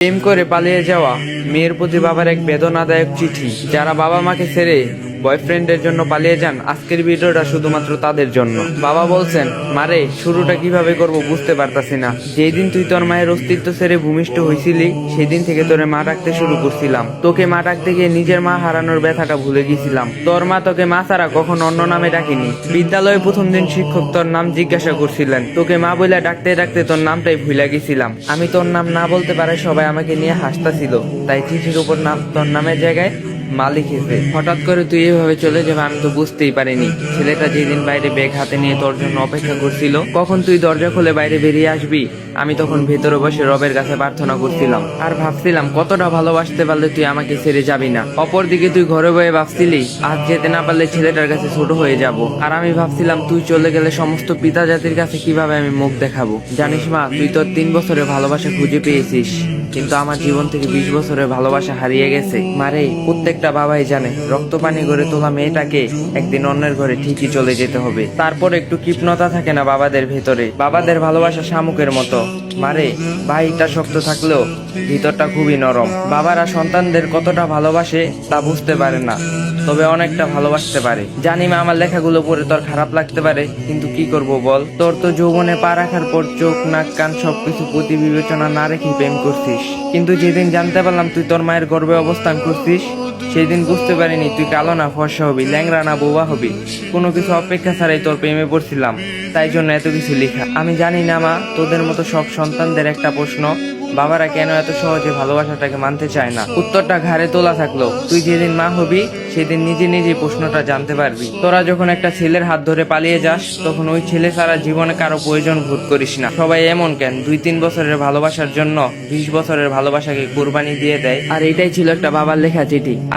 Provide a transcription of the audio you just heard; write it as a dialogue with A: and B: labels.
A: প্রেম করে পালিয়ে যাওয়া মেয়ের প্রতি বাবার এক বেদনাদায়ক চিঠি যারা বাবা মাকে ছেড়ে বয়ফ্রেন্ডের জন্য পালিয়ে যান। আজকের ভিডিওটা শুধুমাত্র তাদের জন্য। বাবা বলছেন, মারে, শুরুটা কীভাবে করব বুঝতে পারতাছি না। যেই দিন তুই তোর মায়ের অস্তিত্ব ছেড়ে ভূমিষ্ঠ হয়েছিলি সেই দিন থেকে তোরে মা ডাকতে শুরু করছিলাম। তোকে মা ডাকতে গিয়ে নিজের মা হারানোর ব্যথাটা ভুলে গেছিলাম তোর মা তোকে মা ছাড়া কখন অন্য নামে ডাকিনি। বিদ্যালয়ে প্রথম দিন শিক্ষক তোর নাম জিজ্ঞাসা করছিলেন। তোকে মা বলে ডাকতে ডাকতে তোর নামটাই ভুলে গেছিলাম আমি তোর নাম না বলতে পারে সবাই আমাকে নিয়ে হাসতাছিল। তাই চিঠির উপর নাম তোর নামের জায়গায় মা লিখেছে হঠাৎ করে তুই এভাবে চলে যাবে, আমি তো বুঝতেই পারিনি। ছেলেটা যেদিন বাইরে ব্যাগ হাতে নিয়ে তোর জন্য অপেক্ষা করছিল, কখন তুই দরজা খুলে বাইরে বেরিয়ে আসবি? আমি তখন ভেতরে বসে রবের কাছে প্রার্থনা করছিলাম। আর ভাবছিলাম, কতটা ভালোবাসতে পারলে তুই আমাকে ছেড়ে যাবি না? অপরদিকে তুই ঘরে বয়ে ভাবছিলি, আজ যেতে না পারলে ছেলেটার কাছে ছোট হয়ে যাব। আর আমি ভাবছিলাম, তুই চলে গেলে সমস্ত পিতা জাতির কাছে কীভাবে আমি মুখ দেখাবো? জানিস মা, তুই তোর তিন বছরের ভালোবাসা খুঁজে পেয়েছিস, কিন্তু আমার জীবন থেকে বিশ বছরের ভালোবাসা হারিয়ে গেছে। মারে প্রত্যেকটা বাবাই জানে রক্ত পানি করে তোলা মেয়েটাকে একদিন অন্যের ঘরে ঠিকই চলে যেতে হবে। তারপর একটু কৃপণতা থাকে না বাবাদের ভেতরে। বাবাদের ভালোবাসা শামুকের মতো। মারে বাহিরটা শক্ত থাকলেও ভিতরটা খুবই নরম। বাবারা সন্তানদের কতটা ভালোবাসে তা বুঝতে পারে না, তবে অনেকটা ভালোবাসতে পারে। জানি মা, আমার লেখাগুলো পড়ে তোর খারাপ লাগতে পারে, কিন্তু কি করব বল? তোর তো যৌবনে পা রাখার পর চোখ, নাক, কান সবকিছু প্রতি বিবেচনা না রেখে প্রেম করছিস। কিন্তু যেদিন জানতে পারলাম তুই তোর মায়ের গর্ভে অবস্থান করছিস সেই দিন বুঝতে পারিনি তুই কালো না, ফর্সা হবি ল্যাংরা না, বোবা হবি। কোনো কিছু অপেক্ষা ছাড়াই তোর প্রেমে পড়ছিলাম। তাই জন্য এত কিছু লেখা। আমি জানি না মা, তোদের মতো সব সন্তানদের একটা প্রশ্ন। বাবারা কেন এত সহজে ভালোবাসাটাকে মানতে চায় না? উত্তরটা ঘাড়ে তোলা থাকল। তুই যেদিন মা হবি, সেদিন নিজে নিজে প্রশ্নটা জানতে পারবি। তোরা যখন একটা ছেলের হাত ধরে পালিয়ে যাস, তখন ওই ছেলে সারা জীবনে কারও প্রয়োজন ভোট করিস না। সবাই এমন কেন? দুই তিন বছরের ভালোবাসার জন্য বিশ বছরের ভালোবাসাকে কোরবানি দিয়ে দেয়। আর এটাই ছিল একটা বাবার লেখা চিঠি।